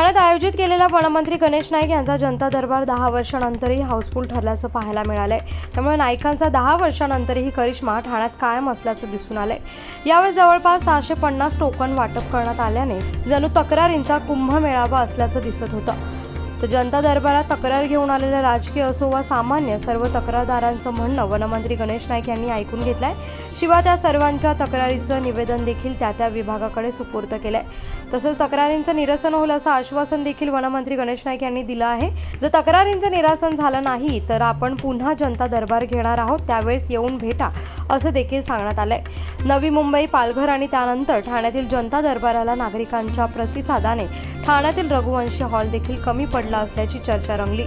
ठाण्यात आयोजित केलेला वनमंत्री गणेश नाईक यांचा जनता दरबार दहा वर्षानंतरही हाऊसफुल ठरल्याचं पाहायला मिळालंय. त्यामुळे नाईकांचा दहा वर्षानंतरही करिश्मा ठाण्यात कायम असल्याचं दिसून आलंय. यावेळी जवळपास सहाशे पन्नास टोकन वाटप करण्यात आल्याने जणू तक्रारींचा कुंभमेळावा असल्याचं दिसत होतं. तर जनता दरबारात तक्रार घेऊन आलेलं राजकीय असो वा सामान्य सर्व तक्रारदारांचं म्हणणं वनमंत्री गणेश नाईक यांनी ऐकून घेतलं आहे शिवाय त्या सर्वांच्या तक्रारीचं निवेदन देखील त्या त्या विभागाकडे सुपूर्द आहे तसंच तक्रारींचं निरसन होईल असं आश्वासन देखील वनमंत्री गणेश नाईक यांनी दिलं आहे. जर तक्रारींचं निरासन झालं नाही तर आपण पुन्हा जनता दरबार घेणार आहोत त्यावेळेस येऊन भेटा असं देखील सांगण्यात आलं आहे नवी मुंबई पालघर आणि त्यानंतर ठाण्यातील जनता दरबाराला नागरिकांच्या प्रतिसादाने ठाण्यातील रघुवंशी हॉल देखील कमी पडला असल्याची चर्चा रंगली.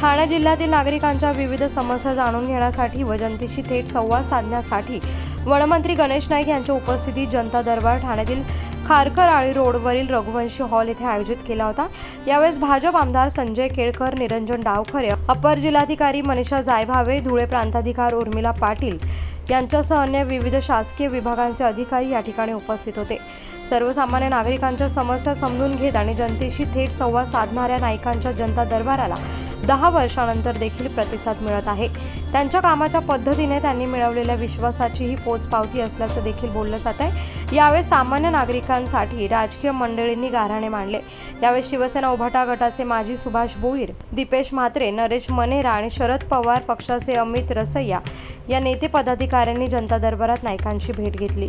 ठाणे जिल्ह्यातील नागरिकांच्या विविध समस्या जाणून घेण्यासाठी व जनतेशी थेट संवाद साधण्यासाठी वनमंत्री गणेश नाईक यांच्या उपस्थितीत जनता दरबार ठाण्यातील खारकर आळी रोडवरील रघुवंशी हॉल येथे आयोजित केला होता. यावेळेस भाजप आमदार संजय केळकर निरंजन डावखरे अपर जिल्हाधिकारी मनीषा जायभावे धुळे प्रांताधिकार उर्मिला पाटील यांच्यासह अन्य विविध शासकीय विभागांचे अधिकारी या ठिकाणी उपस्थित होते. सर्वसामान्य नागरिकांच्या समस्या समजून घेत आणि जनतेशी थेट संवाद साधणाऱ्या नायकांच्या जनता दरबाराला दहा वर्षानंतर देखील प्रतिसाद मिळत आहे. त्यांच्या कामाच्या पद्धतीने त्यांनी मिळवलेल्या विश्वासाची ही पोचपावती असल्याचं देखील बोललं जात आहे यावेळी सामान्य नागरिकांसाठी राजकीय मंडळींनी गाऱ्हाणे मांडले. यावेळी शिवसेना उभाटा गटाचे माजी सुभाष भोईर दीपेश म्हात्रे नरेश मनेरा आणि शरद पवार पक्षाचे अमित रसैया या नेते पदाधिकाऱ्यांनी जनता दरबारात नायकांची भेट घेतली.